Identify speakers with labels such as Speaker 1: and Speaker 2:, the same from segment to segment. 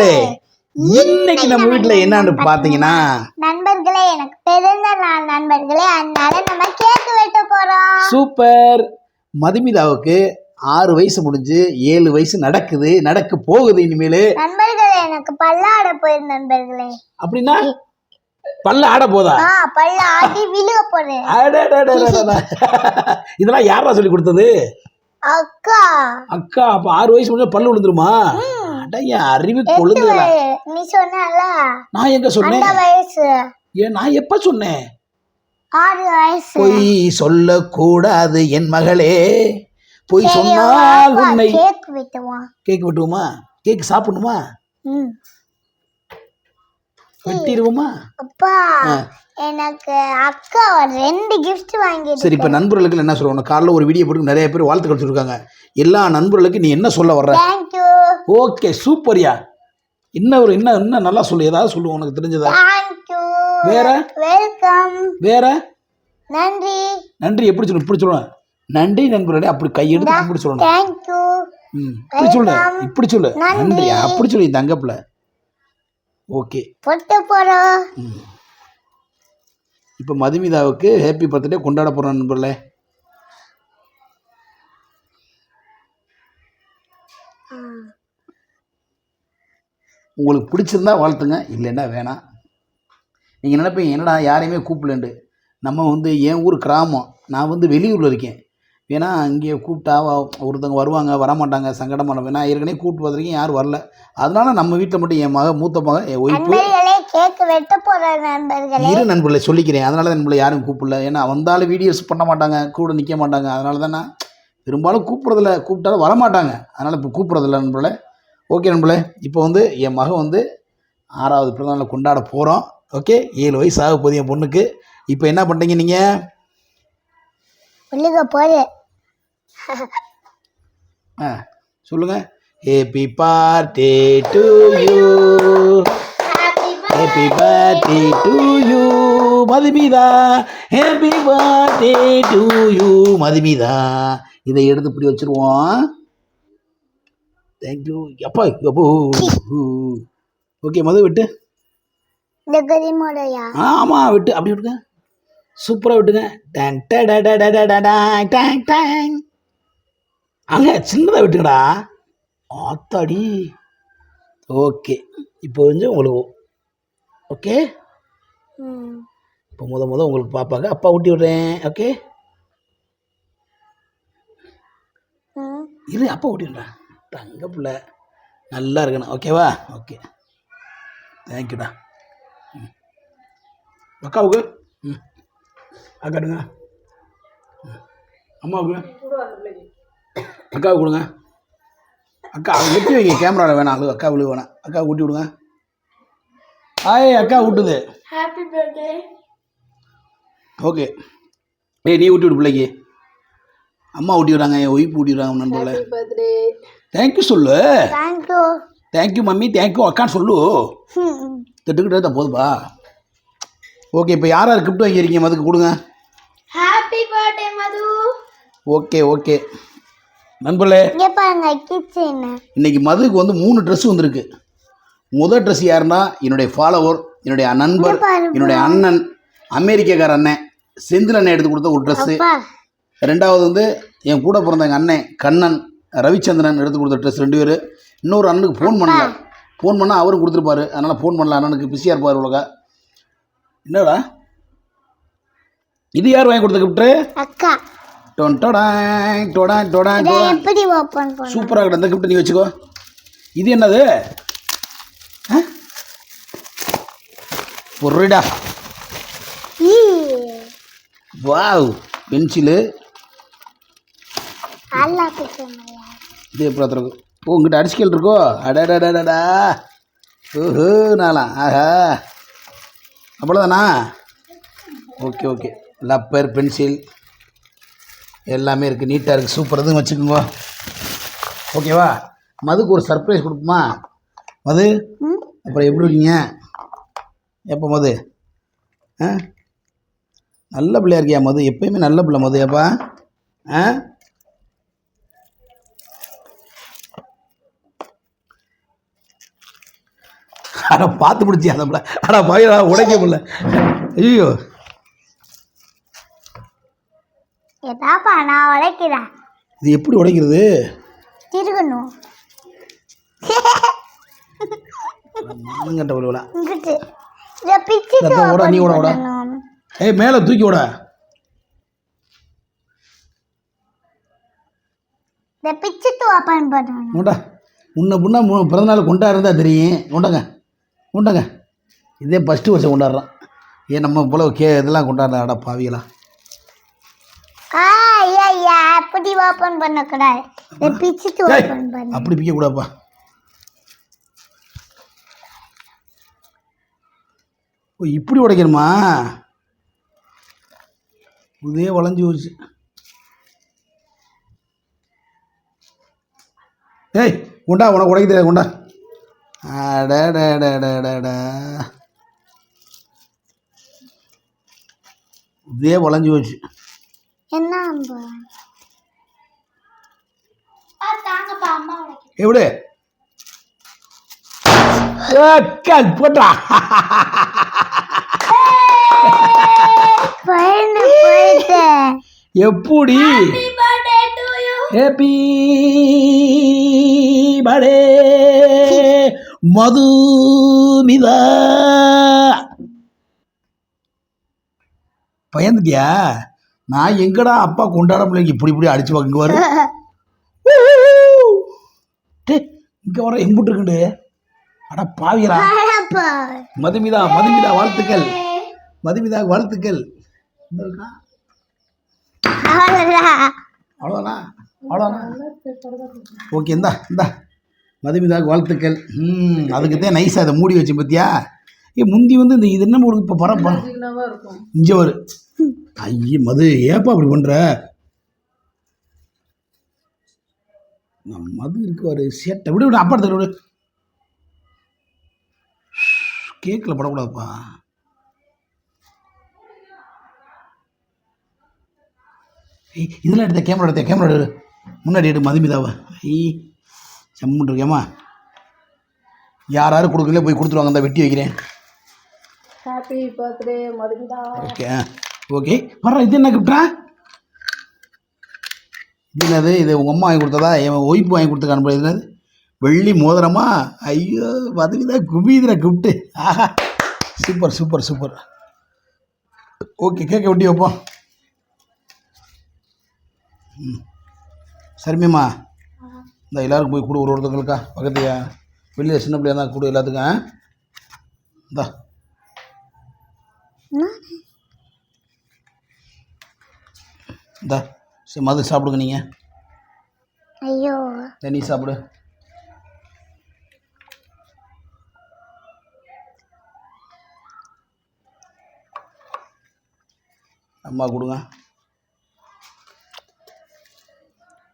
Speaker 1: நண்பர்களே இன்னைக்கு நம்ம வீட்டுல என்னன்னு பாத்தீங்கன்னா
Speaker 2: நண்பர்களே எனக்கு பிறந்த நாள் நண்பர்களே அதனால நம்ம கேக் வெட்ட போறோம்.
Speaker 1: சூப்பர். மதுமிதாவுக்கு ஆறு வயசு முடிஞ்சு ஏழு வயசு நடக்குது நடக்க போகுது இனிமேல்.
Speaker 2: நண்பர்களே எனக்கு பல்லாட போயிரு நண்பர்களே.
Speaker 1: அப்படின்னா பல்ல ஆட போதா?
Speaker 2: ஆ பல்ல ஆடி விழுக போறேன்.
Speaker 1: இதெல்லாம் யாரா சொல்லி கொடுத்தது?
Speaker 2: அக்கா.
Speaker 1: அக்கா அப்ப ஆறு வயசு முடிஞ்சா பல்லு விழுந்துருமா? அறிவு.
Speaker 2: நீ சொன்னல
Speaker 1: நான் எங்க சொன்னேன்?
Speaker 2: வயசு.
Speaker 1: ஏன் நான் எப்ப சொன்னேன்?
Speaker 2: ஆறு வயசு.
Speaker 1: பொய் சொல்லக்கூடாது என் மகளே. பொய் சொன்னால் உன்னை
Speaker 2: கேக் வெட்டுவோம்.
Speaker 1: கேக் வெட்டுவோமா? கேக் சாப்பிடணுமா. வெட்டிடுவோமா?
Speaker 2: அப்பா. எனக்கு அக்கா ரெண்டு gift வாங்கி
Speaker 1: சரி இப்போ நண்பர்களுக்கு என்ன சொல்லுவோம் காலைல ஒரு வீடியோ போட்டு நிறைய பேர் வாழ்த்து கொடுத்துருக்காங்க எல்லா நண்பர்களுக்கு நீ என்ன சொல்ல வர்ற?
Speaker 2: தேங்க்யூ
Speaker 1: ஓகே சூப்பர்யா ஒரு என்ன என்ன நல்லா சொல்லு. ஏதாவது சொல்லு உனக்கு தெரிஞ்சதா? வேற?
Speaker 2: வெல்கம்
Speaker 1: வேற?
Speaker 2: நன்றி.
Speaker 1: நன்றி. எப்படி சொல்லணும் இப்படி சொல்லணும் நன்றி நண்பர்களே அப்படி கையெடுத்து இப்படி சொல்லணும்.
Speaker 2: தேங்க்யூ
Speaker 1: ம் இப்படி சொல்லு. இப்படி சொல்லு.
Speaker 2: நன்றி.
Speaker 1: அப்படி சொல்லு தங்கப்பில் ஓகே
Speaker 2: பொட்டு போறோம்
Speaker 1: இப்போ மதுமிதாவுக்கு ஹேப்பி பர்த்டே கொண்டாட போகிறோம் நண்பர்களே. உங்களுக்கு பிடிச்சிருந்தா வாழ்த்துங்க இல்லைன்னா வேணாம். நீங்கள் நினைப்பீங்க என்னடா யாரையுமே கூப்பிடலண்டு நம்ம வந்து என் ஊர் கிராமம் நான் வந்து வெளியூரில் இருக்கேன். ஏன்னா இங்கே கூப்பிட்டா ஒருத்தவங்க வருவாங்க வரமாட்டாங்க சங்கடமான வேணா ஏற்கனவே கூப்பிட்டு வந்திருக்கேன் யாரும் வரல. அதனால நம்ம வீட்டில் மட்டும் என் மக மூத்த மகன் என் ஒய்ஃபு
Speaker 2: நண்பர்களே நண்பர்களே.
Speaker 1: இரு நண்பர்களை சொல்லிக்கிறேன். அதனால தான் நம்மளை யாரும் கூப்பிடல. ஏன்னா வந்தாலும் வீடியோஸ் பண்ண மாட்டாங்க கூட நிற்க மாட்டாங்க. அதனால தான் நான் பெரும்பாலும் கூப்பிட்றதில்ல. கூப்பிட்டாலும் வரமாட்டாங்க. அதனால் இப்போ கூப்பிட்றதில்ல நண்பர்களே. ஓகே நண்பர்களே இப்போ வந்து என் மகன் வந்து ஆறாவது பிறந்தநாள் கொண்டாட போகிறோம் ஓகே ஏழு வயசு ஆக போகுது என் பொண்ணுக்கு. இப்போ என்ன பண்ணுறீங்க நீங்கள்
Speaker 2: விழுக போது
Speaker 1: ஆ சொல்லுங்கள் happy party to you happy birthday to you Madhumita. Happy birthday to you Madhumita. இதை எடுத்து இப்படி வச்சிருவோம். தேங்க்யூ எப்பா எப்போ ஓகே மது விட்டு. ஆமாம் விட்டு. அப்படி விட்டுங்க சூப்பராக விட்டுங்க டேங் டேங் டேங் டேங் அங்கே சின்னதாக விட்டுங்கடா ஆத்தாடி. ஓகே இப்போ வந்து உங்களுக்கு ஓகே இப்போ முத முத உங்களுக்கு பாப்பாங்க அப்பா ஊட்டி விடுறேன். ஓகே இரு அப்பா ஊட்டி விடுறேன் தங்க பிள்ளை. நல்லா இருக்கணும். ஓகேவா ஓகே தேங்க்யூடா ம். அக்காவுக்கு? ம். அக்காடுங்க. அம்மாவுக்கு? அக்காவுக்கு கொடுங்க. அக்கா வெட்டி வைங்க. கேமராவில் வேணாம். அது அக்கா விழுக வேணாம். அக்கா ஊட்டி விடுங்க. ஆய் அக்கா ஊட்டுது.
Speaker 2: ஹாப்பி பர்த்டே
Speaker 1: ஓகே ஏய் நீ ஊட்டி விடு பிள்ளைக்கு. அம்மா ஊட்டி விடுறாங்க. என் ஒய்ஃப் ஊட்டி விடுறாங்க நண்பர்களே. தேங்க்யூ சொல்லு.
Speaker 2: தேங்க்யூ
Speaker 1: தேங்க்யூ மம்மி தேங்க்யூ அக்கான்னு சொல்லு. திட்டுக்கிட்டே தான் போதுப்பா. ஓகே இப்போ யார் யார் கிஃப்ட் வாங்கியிருக்கீங்க மதுக்கு கொடுங்க.
Speaker 2: Happy birthday Madhu.
Speaker 1: Okay okay நண்பர்களே
Speaker 2: இங்க பாருங்க கிச்சன்
Speaker 1: இன்னைக்கு மதுக்கு வந்து மூணு ட்ரெஸ் வந்திருக்கு. முதல் ட்ரெஸ் யாருன்னா என்னுடைய ஃபாலோவர் என்னுடைய நண்பர். என்னுடைய அண்ணன் அமெரிக்காக்கார அண்ணன் செந்தில் அண்ணன் எடுத்து கொடுத்த ஒரு ட்ரெஸ்ஸு ரெண்டாவது வந்து என் கூட பிறந்த எங்கள் அண்ணன் கண்ணன். ரவிச்சந்திரன் எடுத்து கொடுத்த ட்ரெஸ் ரெண்டு பேர். இன்னொரு அண்ணனுக்கு ஃபோன் பண்ணல. ஃபோன் பண்ணால் அவரும் கொடுத்துருப்பாரு. அதனால் ஃபோன் பண்ணல. அண்ணனுக்கு பிஸியாக இருப்பார் உலக என்னடா? இது யார் வாங்கி கொடுத்த கிஃப்ட்டு
Speaker 2: அக்கா.
Speaker 1: சூப்பராக கிட்ட கிஃப்ட் நீ வச்சுக்கோ. இது என்னது? பொருடா வாவ். பென்சிலு.
Speaker 2: அல்லா இருக்கும்
Speaker 1: இது எப்படி திறக்கும் ஓ உங்கள்கிட்ட அடிச்சுக்கல் இருக்கோ அடடடடடா ஓஹோ நாளா. ஆஹா. அவ்வளோதானா ஓகே ஓகே. Rubber pencil. எல்லாமே இருக்குது நீட்டாக இருக்குது சூப்பர். எதுவும் வச்சுக்கோங்க. ஓகேவா மதுக்கு ஒரு சர்ப்ரைஸ் கொடுப்போமா? மது அப்புறம் எப்படி இருக்கீங்க? எப்போ மது? ஆ? நல்ல பிள்ளையா இருக்கியா மது? எப்பயுமே நல்ல பிள்ளை மது ஏப்பா ஆ? அட பார்த்து பிடிச்சி அதை அட பயிரா உடைக்க முடியல. ஐயோ.
Speaker 2: ஏதாப்பா நான் உடைக்கிறேன்.
Speaker 1: இது எப்படி உடைக்கிறது?
Speaker 2: திருகணும்.
Speaker 1: கட்ட இந்த ஓட, நீ ஓட, ஓட. ஏய் மேலே தூக்கி விட
Speaker 2: இதை பிச்சுட்டு ஓப்பன் பண்ணணும்
Speaker 1: உண்டா முன்ன பிறந்தநாள் கொண்டாடுறதா தெரியும். உண்டங்க உண்டங்க இதே ஃபஸ்ட்டு வருஷம் கொண்டாடுறோம் ஏன் நம்ம போல கே இதெல்லாம் கொண்டாடுறாடா பாவிகளா.
Speaker 2: அப்படி ஓப்பன் பண்ணக்கூடாது. பிச்சுட்டு ஓப்பன் பண்ணு.
Speaker 1: அப்படி பிக்க கூடாப்பா ஓ இப்படி உடைக்கணுமா? இதே வளைஞ்சு போச்சு ஏய் கொண்டா உனக்கு உடைக்க தெரியாது கொண்டா. அடடடடடடா இதே வளைஞ்சு போச்சு.
Speaker 2: என்ன
Speaker 1: எப்படி? போட்டா எப்படி ஹேப்பி படே மதுமிதா. பயந்துட்டியா? நான் எங்கடா அப்பா கொண்டாட பிள்ளைங்க இப்படி இப்படி அடிச்சு பார்க்க வரு இங்கே வர எம்புட்டு இருக்குண்டு. அட பாவியரா. மதுமிதா மதுமிதா வாழ்த்துக்கள். மதுமிதா வாழ்த்துக்கள். அவ்வளோதானா அவ்வளோதானா ஓகே இந்தா இந்தா. மதுமிதாக்கு வாழ்த்துக்கள். ம் அதுக்கு தான் நைஸாக அதை மூடி வச்சு பார்த்தியா ஏ முந்தி வந்து இந்த இது என்ன ஒரு இப்போ பரப்பா இங்கே வரு. ஐயே மது ஏப்பா அப்படி பண்ணுற மது இருக்கு ஒரு சேட்டை. விடு விடு அப்பா எடுத்து விடு. கேக்கில் படக்கூடாதுப்பா. இதெல்லாம் எடுத்த கேமரா எடுத்த கேமரா எடு. முன்னாடி எடு மதுமிதாவை. ஐய் செம்முட்டு இருக்கேம்மா யார் யாரும் கொடுக்கல போய் கொடுத்துருவாங்க அந்த வெட்டி வைக்கிறேன்.
Speaker 3: Happy birthday Madhumita
Speaker 1: okay. Okay. வர்ற இது என்ன கிஃப்டா? இது என்னது? இது உங்கள் அம்மா வாங்கி கொடுத்ததா? என் ஒய்ஃப் வாங்கி கொடுத்துக்க அனுப்புறது என்னது? வெள்ளி மோதிரமா? ஐயோ மதுமிதா குபீதிர கிஃப்ட்டு ஆஹா. Super super super. ஓகே கேட்க வெட்டி வைப்போம். ம். சரிமிம்மா இந்த எல்லாருக்கும் போய் கொடு ஒரு ஒருத்தங்களுக்கா? பக்கத்துலையா? வெளியில் சின்ன பிள்ளையா இருந்தால் கொடு எல்லாத்துக்கும்? இந்தா. இந்தா சரி மது சாப்பிடுங்க நீங்கள்
Speaker 2: ஐயோ.
Speaker 1: நீ சாப்பிடு. அம்மா கொடுங்க.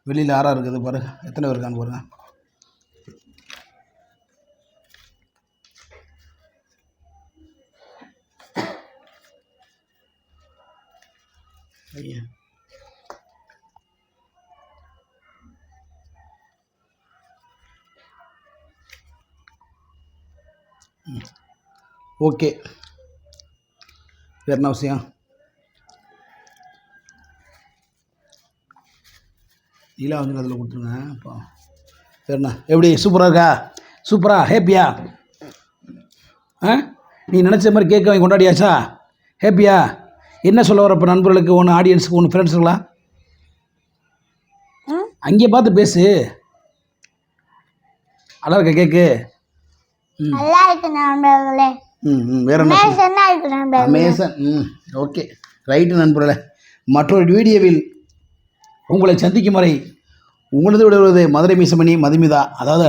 Speaker 1: வெளியில் யாரா இருக்குது பாருங்கள் எத்தனை பேர் இருக்கான்னு பாருங்க. ஐயா. ஓகே. வேறு என்ன விஷயம்? நீலா வந்து அதில் கொடுத்துருங்க. அப்போ சரிண்ணா. எப்படி? சூப்பராக இருக்கா? சூப்பரா? ஹேப்பியா? ஆ? நீ நினச்ச மாதிரி கேக் வாங்கி கொண்டாடியாச்சா? ஹேப்பியா? என்ன சொல்ல வர இப்போ நண்பர்களுக்கு ஒன்று ஆடியன்ஸுக்கு ஒன்று ஃப்ரெண்ட்ஸுங்களா? அங்கேயே பார்த்து பேசு. நல்லா இருக்கா கேக்கு? ம்.
Speaker 2: நல்லா இருக்கு நண்பர்களே.
Speaker 1: ம் ம். வேறு என்ன ம் ஓகே. ரைட்டு நண்பர்களே. மற்றொரு வீடியோவில் உங்களை சந்திக்கும் வரை உங்களது விடுவது மதுரை மீசமணி மதுமிதா. அதாவது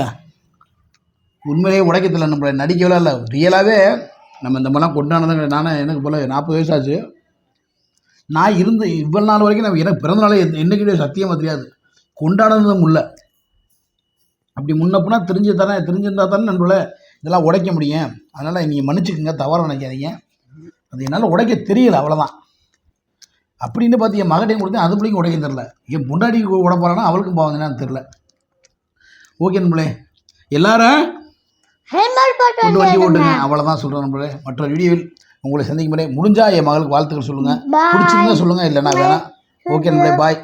Speaker 1: உண்மையிலேயே உடைக்கத்தில் நம்மளை நடிக்கவே இல்லை. ரியலாகவே நம்ம இந்த மாதிரிலாம் கொண்டாடுறது நானே எனக்கு போல நாற்பது வயசாச்சு நான் இருந்து இவ்வளோ நாள் வரைக்கும் நான் எனக்கு பிறந்த நாளே என்றைக்குமே சத்தியமாக தெரியாது. கொண்டாடுறதும் இல்லை. அப்படி முன்னப்புனா தெரிஞ்சு தானே தெரிஞ்சிருந்தா தானே நண்பர்களே இதெல்லாம் உடைக்க முடியும். அதனால் நீங்கள் மன்னிச்சுக்கோங்க தவறாக நினைக்காதீங்க. அது என்னால் உடைக்க தெரியல அவ்வளோதான் அப்படின்னு பார்த்து என் மகட்டையும் கொடுத்தேன் அது பிள்ளைங்க உடைக்க தெரில என் முன்னாடி உடப்பாரானா அவளுக்கும் போவாங்கன்னு தெரில ஓகே நண்பளே எல்லாரும் கொண்டு வண்டி ஓட்டுங்க. அவ்வளோதான் சொல்கிறேன் நம்மளே மற்ற வீடியோவில் உங்களை சந்திக்கும் முறை முடிஞ்சா என் மகளுக்கு வாழ்த்துக்கள் சொல்லுங்கள். பிடிச்சிருந்தா சொல்லுங்கள் இல்லைன்னா வேணாம். ஓகே நம்மளே பாய்